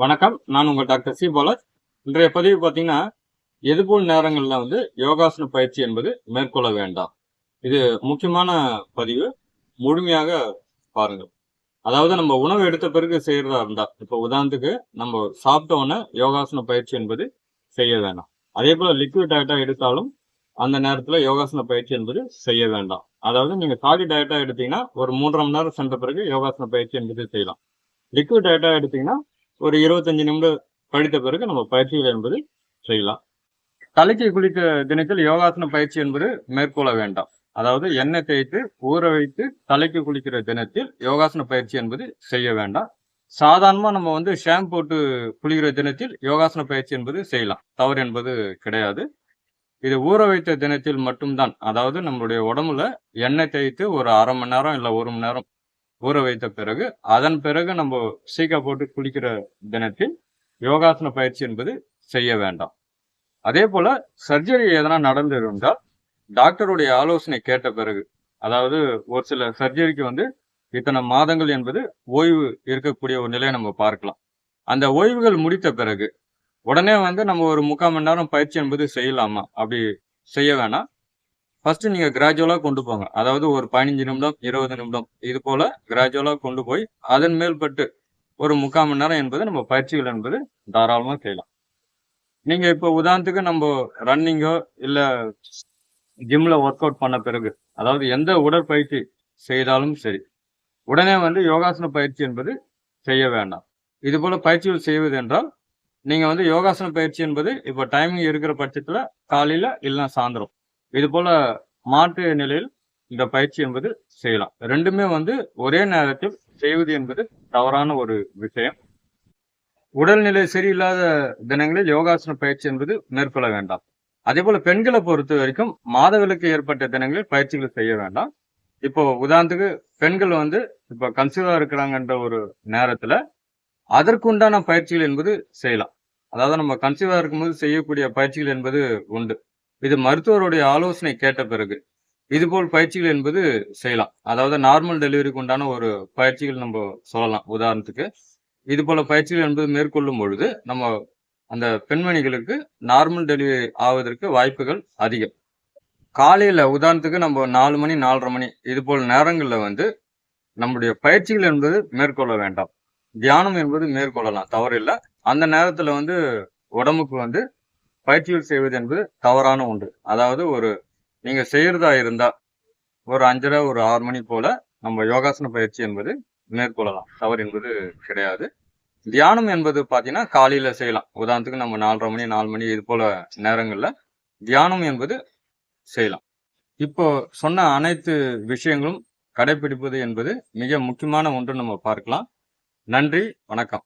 வணக்கம். நான் உங்கள் டாக்டர் சி. பாலாஜ். இன்றைய பதிவு பார்த்தீங்கன்னா எதுபோல் நேரங்களில் வந்து யோகாசன பயிற்சி என்பது மேற்கொள்ள வேண்டாம். இது முக்கியமான பதிவு. முழுமையாக பாருங்கள். அதாவது நம்ம உணவு எடுத்த பிறகு செய்கிறதா இருந்தால் இப்போ உதாரணத்துக்கு நம்ம சாப்பிட்ட உடனே யோகாசன பயிற்சி என்பது செய்ய வேண்டாம். அதே போல் லிக்விட் டயட்டாக எடுத்தாலும் அந்த நேரத்தில் யோகாசன பயிற்சி என்பது செய்ய வேண்டாம். அதாவது நீங்கள் சாலி டயட்டாக எடுத்தீங்கன்னா ஒரு மூன்றரை மணி நேரம் சென்ற பிறகு யோகாசன பயிற்சி என்பது செய்யலாம். லிக்விட் டயட்டாக எடுத்தீங்கன்னா ஒரு இருபத்தஞ்சு நிமிடம் படித்த பிறகு நம்ம பயிற்சிகள் என்பது செய்யலாம். தலைக்கு குளிக்க தினத்தில் யோகாசன பயிற்சி என்பது மேற்கொள்ள வேண்டாம். அதாவது எண்ணெய் தேய்த்து ஊற வைத்து தலைக்கு குளிக்கிற தினத்தில் யோகாசன பயிற்சி என்பது செய்ய வேண்டாம். சாதாரணமாக நம்ம வந்து ஷாம்பு போட்டு குளிக்கிற தினத்தில் யோகாசன பயிற்சி என்பது செய்யலாம். தவறு என்பது கிடையாது. இது ஊற வைத்த தினத்தில் மட்டும்தான். அதாவது நம்மளுடைய உடம்புல எண்ணெய் தேய்த்து ஒரு அரை மணி நேரம் இல்லை ஒரு மணி நேரம் ஊற வைத்த பிறகு அதன் பிறகு நம்ம சீக்கா போட்டு குளிக்கிற தினத்தில் யோகாசன பயிற்சி என்பது செய்ய வேண்டாம். அதே போல சர்ஜரி எதனா நடந்திருந்தால் டாக்டருடைய ஆலோசனை கேட்ட பிறகு அதாவது ஒரு சில சர்ஜரிக்கு வந்து இத்தனை மாதங்கள் என்பது ஓய்வு இருக்கக்கூடிய ஒரு நிலையை நம்ம பார்க்கலாம். அந்த ஓய்வுகள் முடித்த பிறகு உடனே வந்து நம்ம ஒரு முக்கால் மணி நேரம் பயிற்சி என்பது செய்யலாமா? அப்படி செய்ய வேணாம். ஃபர்ஸ்ட் நீங்க கிராஜுவலா கொண்டு போங்க. அதாவது ஒரு பதினஞ்சு நிமிடம் இருபது நிமிடம் இது போல கிராஜுவலா கொண்டு போய் அதன் மேல்பட்டு ஒரு முக்கால் மணி நேரம் என்பது நம்ம பயிற்சிகள் என்பது தாராளமாக செய்யலாம். நீங்க இப்போ உதாரணத்துக்கு நம்ம ரன்னிங்கோ இல்ல ஜிம்ல ஒர்க் அவுட் பண்ண பிறகு அதாவது எந்த உடற்பயிற்சி செய்தாலும் சரி உடனே வந்து யோகாசன பயிற்சி என்பது செய்ய வேண்டாம். இது போல பயிற்சிகள் செய்வது என்றால் நீங்க வந்து யோகாசன பயிற்சி என்பது இப்போ டைமிங் இருக்கிற பட்சத்துல காலையில இல்லைன்னா சாயந்தரம். இது போல மாற்று நிலையில் இந்த பயிற்சி என்பது செய்யலாம். ரெண்டுமே வந்து ஒரே நேரத்தில் செய்வது என்பது தவறான ஒரு விஷயம். உடல்நிலை சரியில்லாத தினங்களில் யோகாசன பயிற்சி என்பது மேற்கொள்ள வேண்டாம். அதே போல பெண்களை பொறுத்த வரைக்கும் மாதவிலக்கு ஏற்பட்ட தினங்களில் பயிற்சிகள் செய்ய வேண்டாம். இப்போ உதாரணத்துக்கு பெண்கள் வந்து இப்போ கன்சீவா இருக்கிறாங்கன்ற ஒரு நேரத்துல அதற்குண்டான பயிற்சிகள் என்பது செய்யலாம். அதாவது நம்ம கன்சீவா இருக்கும்போது செய்யக்கூடிய பயிற்சிகள் என்பது உண்டு. இது மருத்துவருடைய ஆலோசனை கேட்ட பிறகு இதுபோல் பயிற்சிகள் என்பது செய்யலாம். அதாவது நார்மல் டெலிவரிக்கு உண்டான ஒரு பயிற்சிகள் நம்ம சொல்லலாம். உதாரணத்துக்கு இது போல பயிற்சிகள் என்பது மேற்கொள்ளும் பொழுது நம்ம அந்த பெண்மணிகளுக்கு நார்மல் டெலிவரி ஆவதற்கு வாய்ப்புகள் அதிகம். காலையில் உதாரணத்துக்கு நம்ம நாலு மணி நாலரை மணி இது போல் நேரங்களில் வந்து நம்முடைய பயிற்சிகள் என்பது மேற்கொள்ள வேண்டாம். தியானம் என்பது மேற்கொள்ளலாம். தவறில்லை. அந்த நேரத்தில் வந்து உடம்புக்கு வந்து பயிற்சிகள் செய்வது என்பது தவறான ஒன்று. அதாவது ஒரு நீங்க செய்யறதா இருந்தா ஒரு அஞ்சரை ஒரு ஆறு மணி போல நம்ம யோகாசன பயிற்சி என்பது மேற்கொள்ளலாம். தவறு என்பது கிடையாது. தியானம் என்பது பார்த்தீங்கன்னா காலையில செய்யலாம். உதாரணத்துக்கு நம்ம நாலரை மணி நாலு மணி இது போல நேரங்களில் தியானம் என்பது செய்யலாம். இப்போ சொன்ன அனைத்து விஷயங்களும் கடைபிடிப்பது என்பது மிக முக்கியமான ஒன்று நம்ம பார்க்கலாம். நன்றி வணக்கம்.